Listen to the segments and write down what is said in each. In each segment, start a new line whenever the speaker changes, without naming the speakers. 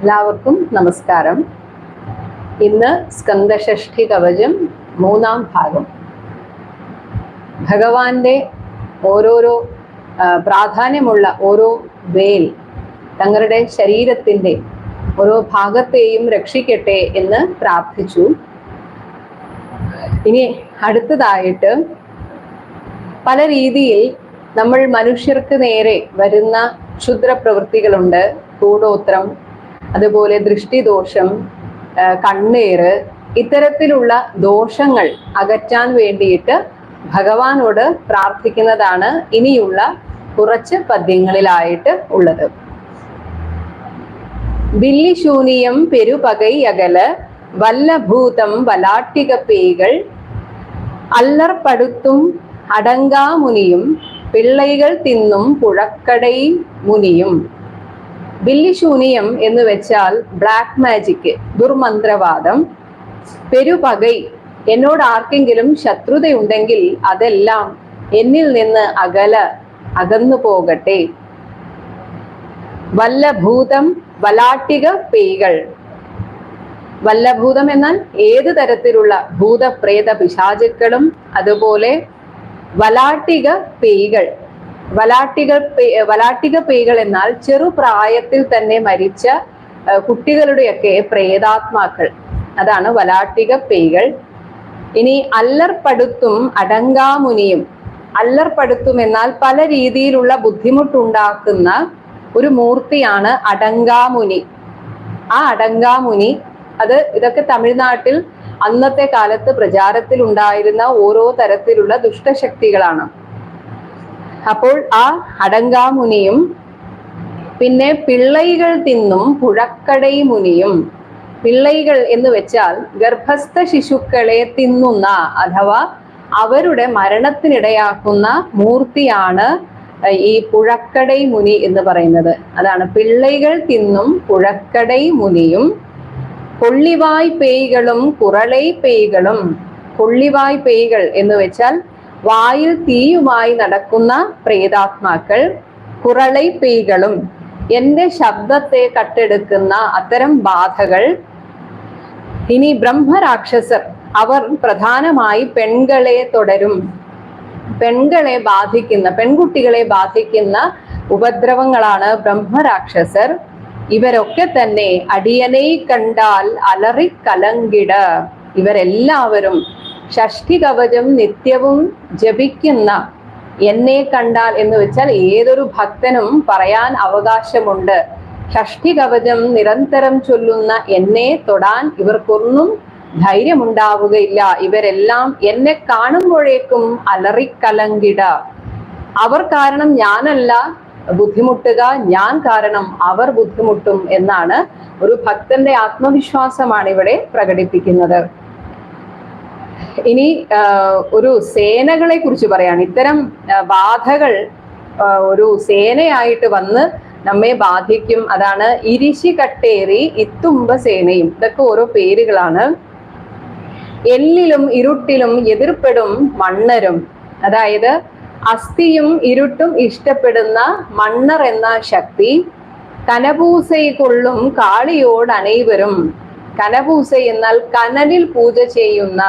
എല്ലാവർക്കും നമസ്കാരം. ഇന്ന് സ്കന്ദഷഷ്ഠി കവചം മൂന്നാം ഭാഗം. ഭഗവാന്റെ ഓരോരോ പ്രാധാന്യമുള്ള ഓരോ വേൽ തങ്ങളുടെ ശരീരത്തിന്റെ ഓരോ ഭാഗത്തെയും രക്ഷിക്കട്ടെ എന്ന് പ്രാർത്ഥിച്ചു. ഇനി അടുത്തതായിട്ട് പല രീതിയിൽ നമ്മൾ മനുഷ്യർക്ക് നേരെ വരുന്ന ക്ഷുദ്ര പ്രവൃത്തികളുണ്ട് കൂടോത്രം അതുപോലെ ദൃഷ്ടിദോഷം കണ്ണേറ് ഇത്തരത്തിലുള്ള ദോഷങ്ങൾ അകറ്റാൻ വേണ്ടിയിട്ട് ഭഗവാനോട് പ്രാർത്ഥിക്കുന്നതാണ് ഇനിയുള്ള കുറച്ച് പദ്യങ്ങളിലായിട്ട് ഉള്ളത്. ബില്ലിശൂനിയം പെരുപകൈ അകല വല്ലഭൂതം വലാട്ടിക പേകൾ അല്ലർപ്പെടുത്തും അടങ്കാമുനിയും പിള്ളൈകൾ തിന്നും പുഴക്കടൈ മുനിയും. ബില്ലിശൂനിയം എന്ന് വെച്ചാൽ ബ്ലാക്ക് മാജിക് ദുർമന്ത്രവാദം പെരുപകൈ. എന്നോട് ആർക്കെങ്കിലും ശത്രുതയുണ്ടെങ്കിൽ അതെല്ലാം എന്നിൽ നിന്ന് അകല അകന്നു പോകട്ടെ. വല്ലഭൂതം വലാട്ടിക പേയ്കൾ. വല്ലഭൂതം എന്നാൽ ഏത് തരത്തിലുള്ള ഭൂതപ്രേത പിശാചുക്കളും അതുപോലെ വലാട്ടിക പേയ്കൾ. വലാട്ടിക വലാട്ടിക പേകൾ എന്നാൽ ചെറുപ്രായത്തിൽ തന്നെ മരിച്ച കുട്ടികളുടെയൊക്കെ പ്രേതാത്മാക്കൾ. അതാണ് വലാട്ടിക പേകൾ. ഇനി അല്ലർപ്പെടുത്തും അടങ്കാമുനിയും. അല്ലർപ്പെടുത്തും എന്നാൽ പല രീതിയിലുള്ള ബുദ്ധിമുട്ടുണ്ടാക്കുന്ന ഒരു മൂർത്തിയാണ് അടങ്കാമുനി. ആ അടങ്കാമുനി അത് ഇതൊക്കെ തമിഴ്നാട്ടിൽ അന്നത്തെ കാലത്ത് പ്രചാരത്തിൽ ഉണ്ടായിരുന്ന ഓരോ തരത്തിലുള്ള ദുഷ്ടശക്തികളാണ്. അപ്പോൾ ആ അടങ്കാമുനിയും പിന്നെ പിള്ളൈകൾ തിന്നും പുഴക്കടൈ മുനിയും പിള്ളൈകൾ എന്ന് വെച്ചാൽ ഗർഭസ്ഥ ശിശുക്കളെ തിന്നുന്ന അഥവാ അവരുടെ മരണത്തിനിടയാക്കുന്ന മൂർത്തിയാണ് ഈ പുഴക്കടൈ മുനി എന്ന് പറയുന്നത്. അതാണ് പിള്ളൈകൾ തിന്നും പുഴക്കടൈ മുനിയും കൊള്ളിവായ് പേയ്കളും കുറളൈ പേയ്കളും കൊള്ളിവായ് പേയ്കൾ എന്ന് വെച്ചാൽ വായിൽ തീയുമായി നടക്കുന്ന പ്രേതാത്മാക്കൾ കുറളൈ പേയ്കളും എന്റെ ശബ്ദത്തെ കട്ടെടുക്കുന്ന അത്തരം ബാധകൾ. ഇനി ബ്രഹ്മരാക്ഷസർ അവർ പ്രധാനമായി പെൺകളെ തുടരും. പെൺകളെ ബാധിക്കുന്ന പെൺകുട്ടികളെ ബാധിക്കുന്ന ഉപദ്രവങ്ങളാണ് ബ്രഹ്മരാക്ഷസർ. ഇവരൊക്കെ തന്നെ അടിയനെ കണ്ടാൽ അലറിക്കലങ്കിട. ഇവരെല്ലാവരും ഷഷ്ഠി കവചം നിത്യവും ജപിക്കുന്ന എന്നെ കണ്ടാൽ എന്ന് വെച്ചാൽ ഏതൊരു ഭക്തനും പറയാൻ അവകാശമുണ്ട്. ഷഷ്ടി കവചം നിരന്തരം ചൊല്ലുന്ന എന്നെ തൊടാൻ ഇവർക്കൊന്നും ധൈര്യമുണ്ടാവുകയില്ല. ഇവരെല്ലാം എന്നെ കാണുമ്പോഴേക്കും അലറിക്കലങ്കിട. അവർ കാരണം ഞാനല്ല ബുദ്ധിമുട്ടുക ഞാൻ കാരണം അവർ ബുദ്ധിമുട്ടും എന്നാണ് ഒരു ഭക്തന്റെ ആത്മവിശ്വാസമാണ് ഇവിടെ പ്രകടിപ്പിക്കുന്നത്. ഇനി ഒരു സേനകളെ കുറിച്ച് പറയാണ് ഇത്തരം ബാധകൾ ഒരു സേനയായിട്ട് വന്ന് നമ്മെ ബാധിക്കും. അതാണ് ഇരിശി കട്ടേറി ഇത്തുമ്പ സേനയും. ഇതൊക്കെ ഓരോ പേരുകളാണ്. എല്ലിലും ഇരുട്ടിലും എതിർപ്പെടും മണ്ണരും. അതായത് അസ്ഥിയും ഇരുട്ടും ഇഷ്ടപ്പെടുന്ന മണ്ണർ എന്ന ശക്തി കനപൂസൈ കൊള്ളും കാളിയോട് കനപൂസ എന്നാൽ കനലിൽ പൂജ ചെയ്യുന്ന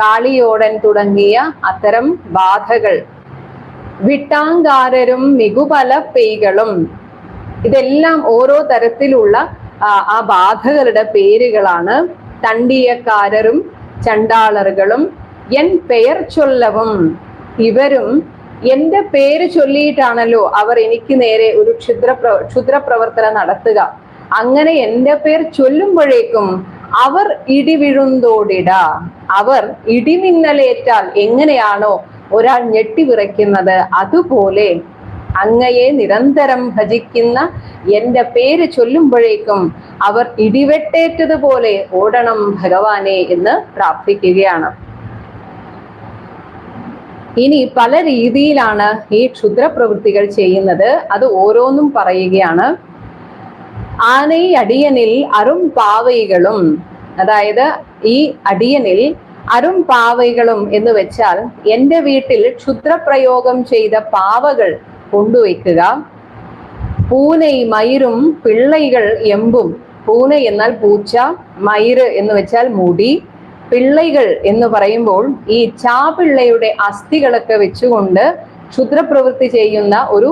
കാളിയോടൻ തുടങ്ങിയ അത്തരം ബാധകൾ. വിട്ടാങ്കാരരും മികുപല പെയ്കളും ഇതെല്ലാം ഓരോ തരത്തിലുള്ള ആ, ബാധകളുടെ പേരുകളാണ്. തണ്ടിയക്കാരരും ചണ്ടാളറുകളും എൻ പെയർ ചൊല്ലവും. ഇവരും എന്റെ പേര് ചൊല്ലിയിട്ടാണല്ലോ അവർ എനിക്ക് നേരെ ഒരു ക്ഷുദ്ര ക്ഷുദ്ര ക്ഷുദ്രപ്രവർത്തനം നടത്തുക. അങ്ങനെ എന്റെ പേർ ചൊല്ലുമ്പോഴേക്കും അവർ ഇടിവിഴുന്തോടിട. അവർ ഇടിമിന്നലേറ്റാൽ എങ്ങനെയാണോ ഒരാൾ ഞെട്ടിവിറയ്ക്കുന്നത്? അതുപോലെ അങ്ങയെ നിരന്തരം ഭജിക്കുന്ന എന്റെ പേര് ചൊല്ലുമ്പോഴേക്കും അവർ ഇടിവെട്ടേറ്റതുപോലെ ഓടണം ഭഗവാനെ എന്ന് പ്രാർത്ഥിക്കുകയാണ്. ഇനി പല രീതിയിലാണ് ഈ ക്ഷുദ്രപ്രവൃത്തികൾ ചെയ്യുന്നത്. അത് ഓരോന്നും പറയുകയാണ്. ആനൈ അടിയനിൽ അരും പാവൈകളും. അതായത് ഈ അടിയനിൽ അരും പാവൈകളും എന്ന് വെച്ചാൽ എന്റെ വീട്ടിൽ ക്ഷുദ്രപ്രയോഗം ചെയ്ത പാവകൾ കൊണ്ടുവയ്ക്കുക. പൂനൈ മയിരും പിള്ളൈകൾ എമ്പും. പൂന എന്നാൽ പൂച്ച മയിര് എന്ന് വെച്ചാൽ മുടി. പിള്ളൈകൾ എന്ന് പറയുമ്പോൾ ഈ ചാപിള്ളയുടെ അസ്ഥികളൊക്കെ വെച്ചുകൊണ്ട് ക്ഷുദ്രപ്രവൃത്തി ചെയ്യുന്ന ഒരു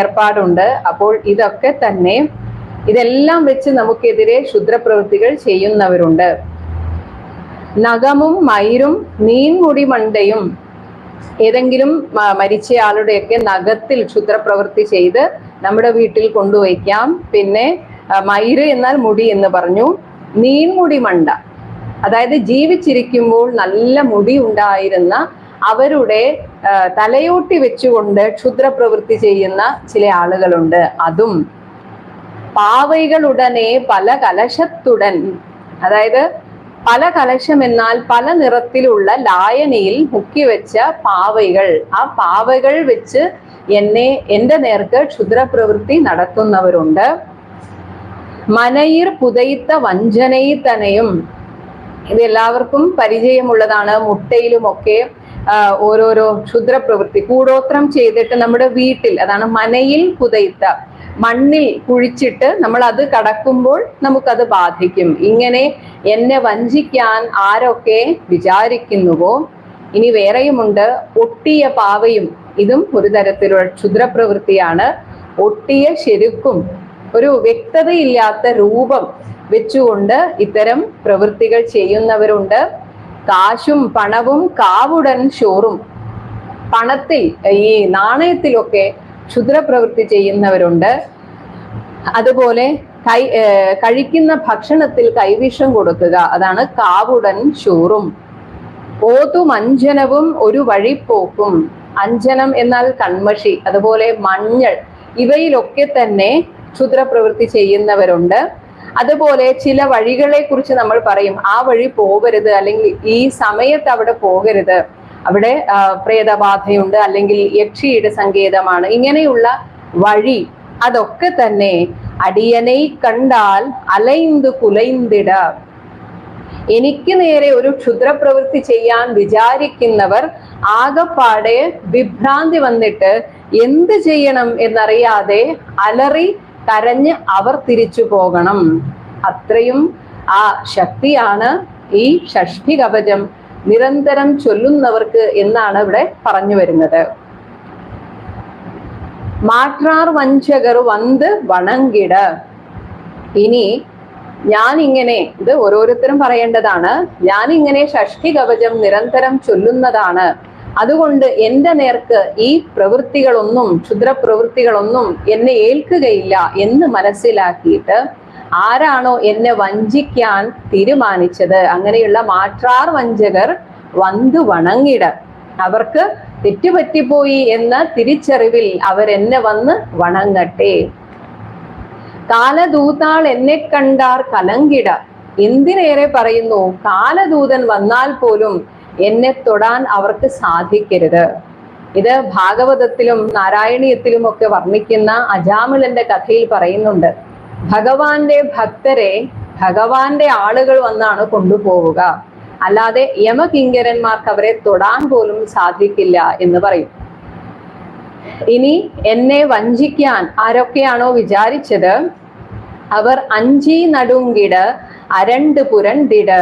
ഏർപ്പാടുണ്ട്. അപ്പോൾ ഇതൊക്കെ തന്നെ ഇതെല്ലാം വെച്ച് നമുക്കെതിരെ ക്ഷുദ്രപ്രവൃത്തികൾ ചെയ്യുന്നവരുണ്ട്. നഖമും മയിരും നീൻമുടി മണ്ടയും ഏതെങ്കിലും മരിച്ചയാളുടെയൊക്കെ നഖത്തിൽ ക്ഷുദ്രപ്രവൃത്തി ചെയ്ത് നമ്മുടെ വീട്ടിൽ കൊണ്ടുവയ്ക്കാം. പിന്നെ മയിര് എന്നാൽ മുടി എന്ന് പറഞ്ഞു. നീൻമുടി മണ്ട. അതായത് ജീവിച്ചിരിക്കുമ്പോൾ നല്ല മുടി ഉണ്ടായിരുന്ന അവരുടെ തലയോട്ടി വെച്ചുകൊണ്ട് ക്ഷുദ്രപ്രവൃത്തി ചെയ്യുന്ന ചില ആളുകളുണ്ട്. അതും പാവൈകളുടനെ പല കലശത്തുടൻ. അതായത് പല കലശം എന്നാൽ പല നിറത്തിലുള്ള ലായനിയിൽ മുക്കിവെച്ച പാവൈകൾ. ആ പാവകൾ വെച്ച് എന്നെ എന്റെ നേർക്ക് ക്ഷുദ്രപ്രവൃത്തി നടത്തുന്നവരുണ്ട്. മനയിർ പുതയിത്ത വഞ്ചനയിൽ തന്നെയും ഇത് എല്ലാവർക്കും പരിചയമുള്ളതാണ്. മുട്ടയിലുമൊക്കെ ഓരോരോ ക്ഷുദ്രപ്രവൃത്തി. കൂടോത്രം ചെയ്തിട്ട് നമ്മുടെ വീട്ടിൽ അതാണ് മനയിൽ പുതയിത്ത മണ്ണിൽ കുഴിച്ചിട്ട് നമ്മൾ അത് കടക്കുമ്പോൾ നമുക്കത് ബാധിക്കും. ഇങ്ങനെ എന്നെ വഞ്ചിക്കാൻ ആരൊക്കെ വിചാരിക്കുന്നുവോ? ഇനി വേറെയുമുണ്ട്. ഒട്ടിയ പാവയും ഇതും ഒരു തരത്തിലുള്ള ക്ഷുദ്രപ്രവൃത്തിയാണ്. ഒട്ടിയ ശരുക്കും ഒരു വ്യക്തതയില്ലാത്ത രൂപം വെച്ചുകൊണ്ട് ഇത്തരം പ്രവൃത്തികൾ ചെയ്യുന്നവരുണ്ട്. കാശും പണവും കാവുടൻ ഷോറും പണത്തിൽ ഈ നാണയത്തിലൊക്കെ ക്ഷുദ്രപ്രവൃത്തി ചെയ്യുന്നവരുണ്ട്. അതുപോലെ കൈ കഴിക്കുന്ന ഭക്ഷണത്തിൽ കൈവിഷം കൊടുക്കുക. അതാണ് കാവുടൻ ചോറും. ഓതും അഞ്ജനവും ഒരു വഴിപ്പോക്കും അഞ്ജനം എന്നാൽ കൺമഷി അതുപോലെ മഞ്ഞൾ. ഇവയിലൊക്കെ തന്നെ ക്ഷുദ്രപ്രവൃത്തി ചെയ്യുന്നവരുണ്ട്. അതുപോലെ ചില വഴികളെ കുറിച്ച് നമ്മൾ പറയും ആ വഴി പോകരുത് അല്ലെങ്കിൽ ഈ സമയത്ത് അവിടെ പോകരുത്. അവിടെ പ്രേതബാധയുണ്ട് അല്ലെങ്കിൽ യക്ഷിയുടെ സങ്കേതമാണ്. ഇങ്ങനെയുള്ള വഴി അതൊക്കെ തന്നെ അടിയനെ കണ്ടാൽ അലൈന്ത് കുലൈന്തിട. എനിക്ക് നേരെ ഒരു ക്ഷുദ്രപ്രവൃത്തി ചെയ്യാൻ വിചാരിക്കുന്നവർ ആകപ്പാടെ വിഭ്രാന്തി വന്നിട്ട് എന്ത് ചെയ്യണം എന്നറിയാതെ അലറി കരഞ്ഞ് അവർ തിരിച്ചു പോകണം. അത്രയും ആ ശക്തിയാണ് ഈ ഷഷ്ടി കവചം. നിരന്തരം ചൊല്ലുന്നവർക്ക് എന്നാണ് ഇവിടെ പറഞ്ഞു വരുന്നത്. മാട്രാർ വഞ്ചകർ വന്ന് വണങ്കിട. ഇനി ഞാൻ ഇങ്ങനെ ഇത് ഓരോരുത്തരും പറയേണ്ടതാണ്. ഞാൻ ഇങ്ങനെ ഷഷ്ടി കവചം നിരന്തരം ചൊല്ലുന്നതാണ്. അതുകൊണ്ട് എന്റെ നേർക്ക് ഈ പ്രവൃത്തികളൊന്നും ക്ഷുദ്രപ്രവൃത്തികളൊന്നും എന്നെ ഏൽക്കുകയില്ല എന്ന് മനസ്സിലാക്കിയിട്ട് ആരാണോ എന്നെ വഞ്ചിക്കാൻ തീരുമാനിച്ചത്? അങ്ങനെയുള്ള മാറ്റാർ വഞ്ചകർ വന്തു വണങ്ങിട. അവർക്ക് തെറ്റുപറ്റിപ്പോയി എന്ന തിരിച്ചറിവിൽ അവർ എന്നെ വന്ന് വണങ്ങട്ടെ. കാലദൂതാൾ എന്നെ കണ്ടാർ കലങ്കിട. എന്തിനേറെ പറയുന്നു? കാലദൂതൻ വന്നാൽ പോലും എന്നെ തൊടാൻ അവർക്ക് സാധിക്കരുത്. ഇത് ഭാഗവതത്തിലും നാരായണീയത്തിലും ഒക്കെ വർണിക്കുന്ന അജാമിളന്റെ കഥയിൽ പറയുന്നുണ്ട്. ഭഗവാന്റെ ഭക്തരെ ഭഗവാന്റെ ആളുകൾ വന്നാണ് കൊണ്ടുപോവുക. അല്ലാതെ യമകിങ്കരന്മാർക്ക് അവരെ തൊടാൻ പോലും സാധിക്കില്ല എന്ന് പറയും. ഇനി എന്നെ വഞ്ചിക്കാൻ ആരൊക്കെയാണോ വിചാരിച്ചത് അവർ അഞ്ചി നടുങ്കിട് അരണ്ട് പുരണ്ടിട്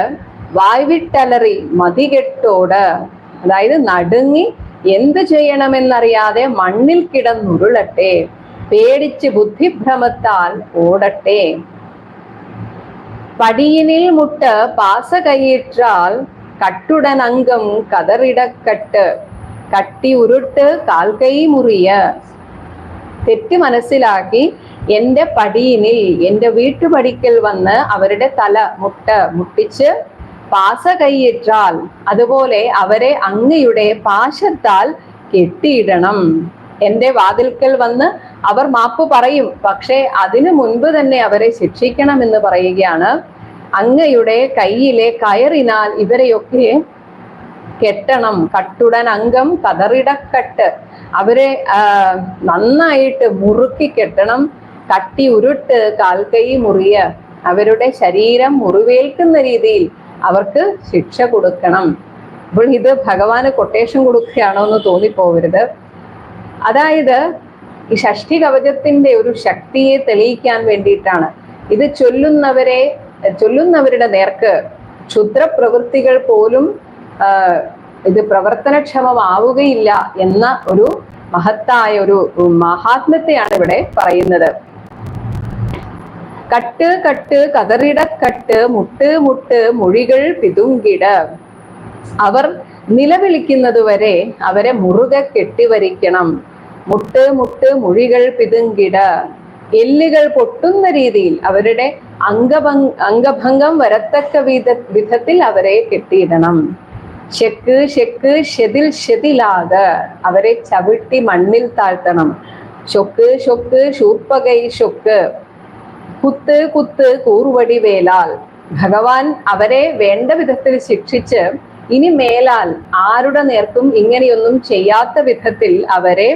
വായ്വിട്ടലറി മതികെട്ടോട്. അതായത് നടുങ്ങി എന്ത് ചെയ്യണമെന്നറിയാതെ മണ്ണിൽ കിടന്നുരുളട്ടെ. പേടിച്ച് ബുദ്ധിഭ്രമത്താൽ ഓടട്ടെ. പടിയിനിൽ മുട്ട് പാസ കൈയിട്ടാൽ കട്ടുടൻ അംഗം കതറിടക്കട്ട്. കട്ടി ഉരുട്ട് കാൽക്കൈ മുറിയ. തെറ്റ് മനസ്സിലാക്കി എന്റെ പടിയിനിൽ എന്റെ വീട്ടുപടിക്കൽ വന്ന് അവരുടെ തല മുട്ട മുട്ടിച്ച് പാസ കൈയിട്ടാൽ അതുപോലെ അവരെ അങ്ങയുടെ പാശത്താൽ കെട്ടിയിടണം. എന്റെ വാതിൽക്കൽ വന്ന് അവർ മാപ്പ് പറയും. പക്ഷേ അതിനു മുൻപ് തന്നെ അവരെ ശിക്ഷിക്കണമെന്ന് പറയുകയാണ്. അങ്ങയുടെ കയ്യിലെ കയറിനാൽ ഇവരെയൊക്കെ കെട്ടണം. കട്ടുടൻ അംഗം കതറിടക്കട്ട്. അവരെ നന്നായിട്ട് മുറുക്കി കെട്ടണം. കട്ടി ഉരുട്ട് കാൽക്കൈ മുറിയ. അവരുടെ ശരീരം മുറിവേൽക്കുന്ന രീതിയിൽ അവർക്ക് ശിക്ഷ കൊടുക്കണം. അപ്പോൾ ഇത് ഭഗവാന് കൊട്ടേഷൻ കൊടുക്കുകയാണോ എന്ന് തോന്നിപ്പോവരുത്. അതായത് ഈ ഷഷ്ടി കവചത്തിന്റെ ഒരു ശക്തിയെ തെളിയിക്കാൻ വേണ്ടിയിട്ടാണ്. ഇത് ചൊല്ലുന്നവരെ ചൊല്ലുന്നവരുടെ നേർക്ക് ക്ഷുദ്രപ്രവൃത്തികൾ പോലും ഇത് പ്രവർത്തനക്ഷമമാവുകയില്ല എന്ന ഒരു മഹത്തായ ഒരു മഹാത്മ്യത്തെയാണ് ഇവിടെ പറയുന്നത്. കട്ട് കട്ട് കതറിടക്കട്ട് മുട്ട് മുട്ട് മൊഴികൾ പിതുങ്കിട. അവർ നിലവിളിക്കുന്നതുവരെ അവരെ മുറുകെ കെട്ടിവരിക്കണം. മുട്ട് മുട്ട് മുഴികൾ പിതുങ്കിട. എല്ലുകൾ പൊട്ടുന്ന രീതിയിൽ അവരുടെ അംഗഭംഗ അംഗഭംഗം വരത്തക്ക വിധ വിധത്തിൽ അവരെ കെട്ടിയിടണം. ഷെക്ക് ഷെക്ക് ഷെതിൽ ഷെതിലാക അവരെ ചവിട്ടി മണ്ണിൽ താഴ്ത്തണം. ഷൊക്ക് ഷൊക്ക് ശൂർപ്പകൈ ഷൊക്ക് കുത്ത് കുത്ത് കൂറുവടി വേലാൽ. ഭഗവാൻ അവരെ വേണ്ട വിധത്തിൽ ശിക്ഷിച്ച് ഇനി മേലാൽ ആരുടെ നേർക്കും ഇങ്ങനെയൊന്നും ചെയ്യാത്ത വിധത്തിൽ അവരെ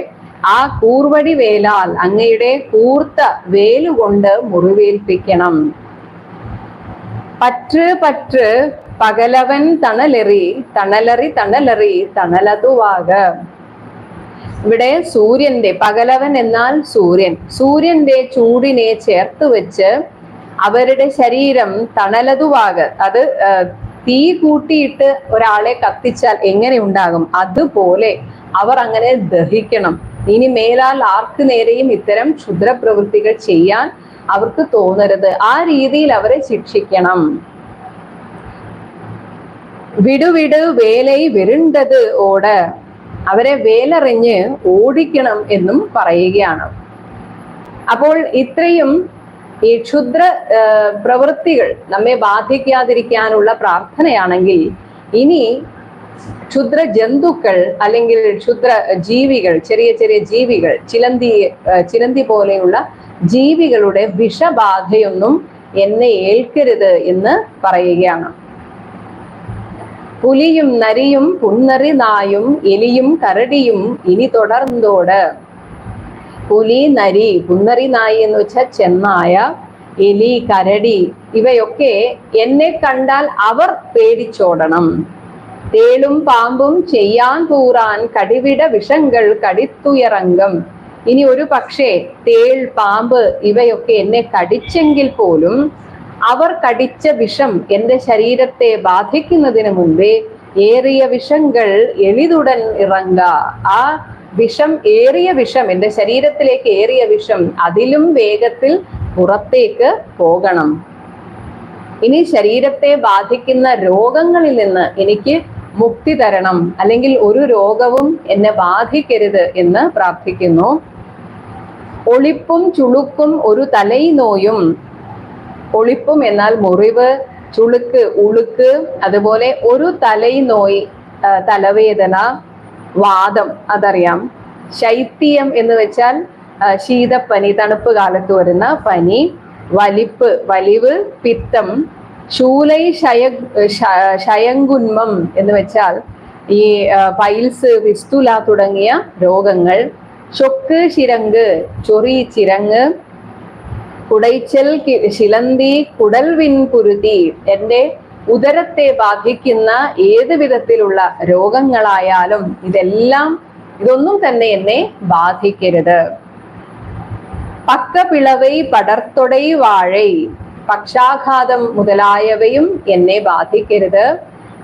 ആ കൂർവടി വേലാൽ അങ്ങയുടെ കൂർത്ത വേലുകൊണ്ട് മുറിവേൽപ്പിക്കണം. പറ്റ് പറ്റ് പകലവൻ തണലെറി തണലറി തണലറി തണലതുവാക. ഇവിടെ സൂര്യന്റെ പകലവൻ എന്നാൽ സൂര്യൻ. സൂര്യന്റെ ചൂടിനെ ചേർത്ത് വെച്ച് അവരുടെ ശരീരം തണലതുവാക. അത് തീ കൂട്ടിയിട്ട് ഒരാളെ കത്തിച്ചാൽ എങ്ങനെ ഉണ്ടാകും? അതുപോലെ അവർ അങ്ങനെ ദഹിക്കണം. ഇനി മേലാൽ ആർക്ക് നേരെയും ഇത്തരം ക്ഷുദ്ര പ്രവൃത്തികൾ ചെയ്യാൻ അവർക്ക് തോന്നരുത്. ആ രീതിയിൽ അവരെ ശിക്ഷിക്കണം. വിടുവിട് വേലൈ വരുണ്ടത് ഓട്. അവരെ വേലറിഞ്ഞ് ഓടിക്കണം എന്നും പറയുകയാണ്. അപ്പോൾ ഇത്രയും ഈ ക്ഷുദ്ര പ്രവൃത്തികൾ നമ്മെ ബാധിക്കാതിരിക്കാനുള്ള പ്രാർത്ഥനയാണെങ്കിൽ ഇനി ക്ഷുദ്ര ജന്തുക്കൾ അല്ലെങ്കിൽ ക്ഷുദ്ര ജീവികൾ ചെറിയ ചെറിയ ജീവികൾ ചിലന്തി ചിലന്തി പോലെയുള്ള ജീവികളുടെ വിഷബാധയൊന്നും എന്നെ ഏൽക്കരുത് എന്ന് പറയുകയാണ്. പുലിയും നരിയും പുന്നറി നായും എലിയും കരടിയും ഇനി തുടർന്നോട്. പുലി നരി പുന്നറി നായി എന്ന് വെച്ചാൽ ചെന്നായ എലി കരടി ഇവയൊക്കെ എന്നെ കണ്ടാൽ അവർ പേടിച്ചോടണം. തേളും പാമ്പും ചെയ്യാൻ കൂറാൻ കടിവിട വിഷങ്ങൾ കടിത്തുയറങ്കം ഇനി ഒരു പക്ഷേ തേൾ പാമ്പ് ഇവയൊക്കെ എന്നെ കടിച്ചെങ്കിൽ പോലും അവർ കടിച്ച വിഷം എന്റെ ശരീരത്തെ ബാധിക്കുന്നതിന് മുമ്പേ ഏറിയ വിഷങ്ങൾ എളിതുടൻ ഇറങ്ങ. ആ വിഷം ഏറിയ വിഷം എന്റെ ശരീരത്തിലേക്ക് ഏറിയ വിഷം അതിലും വേഗത്തിൽ പുറത്തേക്ക് പോകണം. ഇനി ശരീരത്തെ ബാധിക്കുന്ന രോഗങ്ങളിൽ നിന്ന് എനിക്ക് മുക്തി തരണം അല്ലെങ്കിൽ ഒരു രോഗവും എന്നെ ബാധിക്കരുത് എന്ന് പ്രാർത്ഥിക്കുന്നു. ഒളിപ്പും ചുളുക്കും ഒരു തലൈനോയും ഒളിപ്പും എന്നാൽ മുറിവ് ചുളുക്ക് ഉളുക്ക് അതുപോലെ ഒരു തലൈനോയ് തലവേദന വാദം അതറിയാം. ശൈത്യം എന്ന് വെച്ചാൽ ശീതപ്പനി തണുപ്പ് കാലത്ത് വരുന്ന പനി വലിപ്പ് വലിവ് പിത്തം ശൂലൈ ശയ ശയങ്കുന്മം എന്ന് വെച്ചാൽ ഈ പൈൽസ് വിസ്തുല തുടങ്ങിയ രോഗങ്ങൾ ചൊക്ക് ശിരങ്ക് ചൊറി ചിരങ്ങ് കുടൈച്ചൽ ശിലന്തി കുടൽവിൻ കുരുതി എന്റെ ഉദരത്തെ ബാധിക്കുന്ന ഏത് വിധത്തിലുള്ള രോഗങ്ങളായാലും ഇതെല്ലാം ഇതൊന്നും തന്നെ എന്നെ ബാധിക്കരുത്. പക്കപിളവൈ പടർത്തൊടൈ വാഴൈ പക്ഷാഘാതം മുതലായവയും എന്നെ ബാധിക്കരുത്.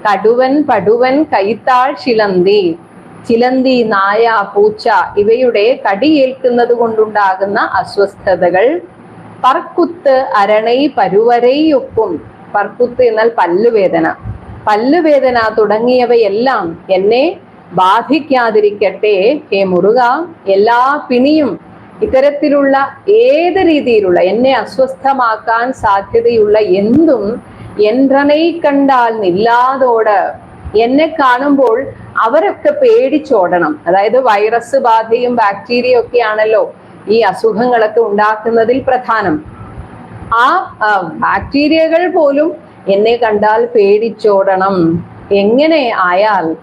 കടുവൻ പടുവൻ കൈത്താൾ ചിലന്തി. ചിലന്തി നായ പൂച്ച ഇവയുടെ കടിയേൽക്കുന്നത് കൊണ്ടുണ്ടാകുന്ന അസ്വസ്ഥതകൾ. പർക്കുത്ത് അരണൈ പരുവരൈയൊക്കും. പർക്കുത്ത് എന്നാൽ പല്ലുവേദന. പല്ലുവേദന തുടങ്ങിയവയെല്ലാം എന്നെ ബാധിക്കാതിരിക്കട്ടെ. ഹേ മുറുക എല്ലാ പിണിയും ഇത്തരത്തിലുള്ള ഏത് രീതിയിലുള്ള എന്നെ അസ്വസ്ഥമാക്കാൻ സാധ്യതയുള്ള എന്തും എന്ത്രണൈ കണ്ടാൽ നില്ലാതോട് എന്നെ കാണുമ്പോൾ അവരൊക്കെ പേടിച്ചോടണം. അതായത് വൈറസ് ബാധയും ബാക്ടീരിയ ഒക്കെ ആണല്ലോ ഈ അസുഖങ്ങളൊക്കെ ഉണ്ടാക്കുന്നതിൽ പ്രധാനം. ആ, ബാക്ടീരിയകൾ പോലും എന്നെ കണ്ടാൽ പേടിച്ചോടണം. എങ്ങനെ ആയാൽ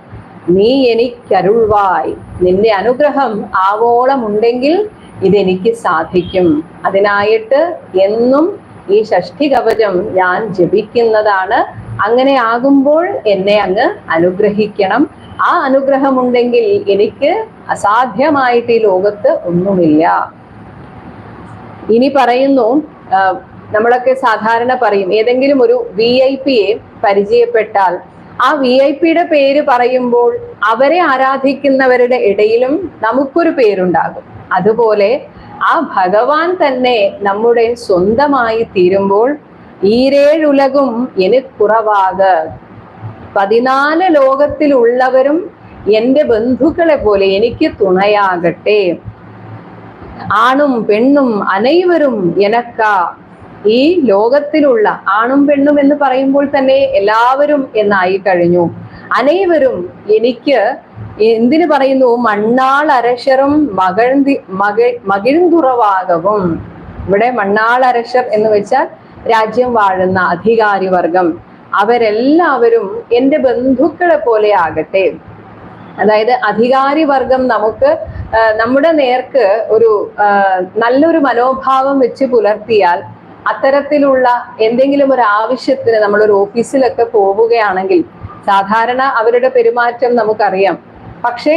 നീ എനിക്കരുൾവായി. നിന്റെ അനുഗ്രഹം ആവോളം ഉണ്ടെങ്കിൽ ഇതെനിക്ക് സാധിക്കും. അതിനായിട്ട് എന്നും ഈ ഷഷ്ഠി കവചം ഞാൻ ജപിക്കുന്നതാണ്. അങ്ങനെ ആകുമ്പോൾ എന്നെ അങ്ങ് അനുഗ്രഹിക്കണം. ആ അനുഗ്രഹമുണ്ടെങ്കിൽ എനിക്ക് അസാധ്യമായിട്ട് ഈ ലോകത്ത് ഒന്നുമില്ല. ഇനി പറയുന്നു നമ്മളൊക്കെ സാധാരണ പറയും ഏതെങ്കിലും ഒരു വി ഐ പിയെ പരിചയപ്പെട്ടാൽ ആ വി ഐ പിയുടെ പേര് പറയുമ്പോൾ അവരെ ആരാധിക്കുന്നവരുടെ ഇടയിലും നമുക്കൊരു പേരുണ്ടാകും. അതുപോലെ ആ ഭഗവാൻ തന്നെ നമ്മുടെ സ്വന്തമായി തീരുമ്പോൾ ഈരേഴുലകും എനിക്കുറവാക പതിനാല് ലോകത്തിലുള്ളവരും എന്റെ ബന്ധുക്കളെ പോലെ എനിക്ക് തുണയാകട്ടെ. ആണും പെണ്ണും അനൈവരും എനക്ക. ഈ ലോകത്തിലുള്ള ആണും പെണ്ണും എന്ന് പറയുമ്പോൾ തന്നെ എല്ലാവരും എന്നായി കഴിഞ്ഞു. അനൈവരും എനിക്ക് എന്തിനു പറയുന്നു? മണ്ണാൾ അരശറും മകഴ്ന്തി മക മകിഴ്ന്തുറവാകവും. ഇവിടെ മണ്ണാൾ അരശർ എന്ന് വെച്ചാൽ രാജ്യം വാഴുന്ന അധികാരി വർഗം അവരെല്ലാവരും എന്റെ ബന്ധുക്കളെ പോലെ ആകട്ടെ. അതായത് അധികാരി വർഗം നമുക്ക് നമ്മുടെ നേർക്ക് ഒരു നല്ലൊരു മനോഭാവം വെച്ച് പുലർത്തിയാൽ അത്തരത്തിലുള്ള എന്തെങ്കിലും ഒരു ആവശ്യത്തിന് നമ്മൾ ഒരു ഓഫീസിലൊക്കെ പോവുകയാണെങ്കിൽ സാധാരണ അവരുടെ പെരുമാറ്റം നമുക്കറിയാം. പക്ഷേ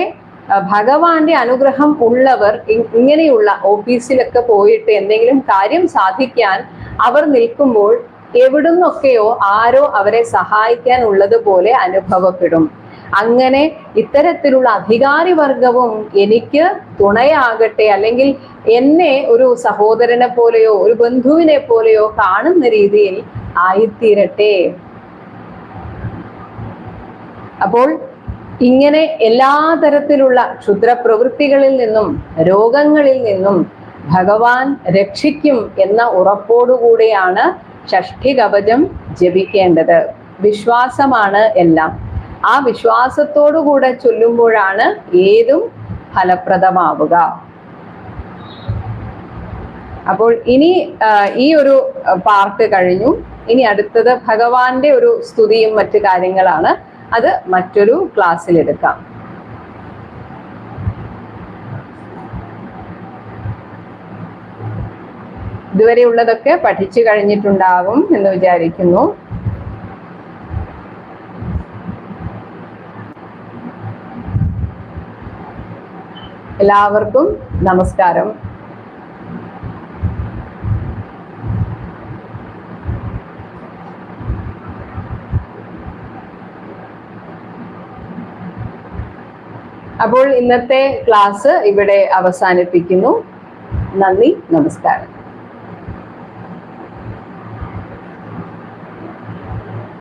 ഭഗവാന്റെ അനുഗ്രഹം ഉള്ളവർ ഇങ്ങനെയുള്ള ഓഫീസിലൊക്കെ പോയിട്ട് എന്തെങ്കിലും കാര്യം സാധിക്കാൻ അവർ നിൽക്കുമ്പോൾ എവിടുന്നൊക്കെയോ ആരോ അവരെ സഹായിക്കാൻ ഉള്ളതുപോലെ അനുഭവപ്പെടും. അങ്ങനെ ഇത്തരത്തിലുള്ള അധികാരി വർഗവും എനിക്ക് തുണയാകട്ടെ അല്ലെങ്കിൽ എന്നെ ഒരു സഹോദരനെ പോലെയോ ഒരു ബന്ധുവിനെ പോലെയോ കാണുന്ന രീതിയിൽ ആയിത്തീരട്ടെ. അപ്പോൾ ഇങ്ങനെ എല്ലാ തരത്തിലുള്ള ക്ഷുദ്രപ്രവൃത്തികളിൽ നിന്നും രോഗങ്ങളിൽ നിന്നും ഭഗവാൻ രക്ഷിക്കും എന്ന ഉറപ്പോടുകൂടിയാണ് ഷഷ്ഠി കവചം ജപിക്കേണ്ടത്. വിശ്വാസമാണ് എല്ലാം. ആ വിശ്വാസത്തോടുകൂടെ ചൊല്ലുമ്പോഴാണ് ഏതും ഫലപ്രദമാവുക. അപ്പോൾ ഇനി ഈ ഒരു പാർട്ട് കഴിഞ്ഞു. ഇനി അടുത്തത് ഭഗവാന്റെ ഒരു സ്തുതിയും മറ്റു കാര്യങ്ങളാണ്. അത് മറ്റൊരു ക്ലാസ്സിൽ എടുക്കാം. ഇതുവരെ ഉള്ളതൊക്കെ പഠിച്ചു കഴിഞ്ഞിട്ടുണ്ടാവും എന്ന് വിചാരിക്കുന്നു. എല്ലാവർക്കും നമസ്കാരം. അപ്പോൾ ഇന്നത്തെ ക്ലാസ് ഇവിടെ അവസാനിപ്പിക്കുന്നു. നന്ദി നമസ്കാരം.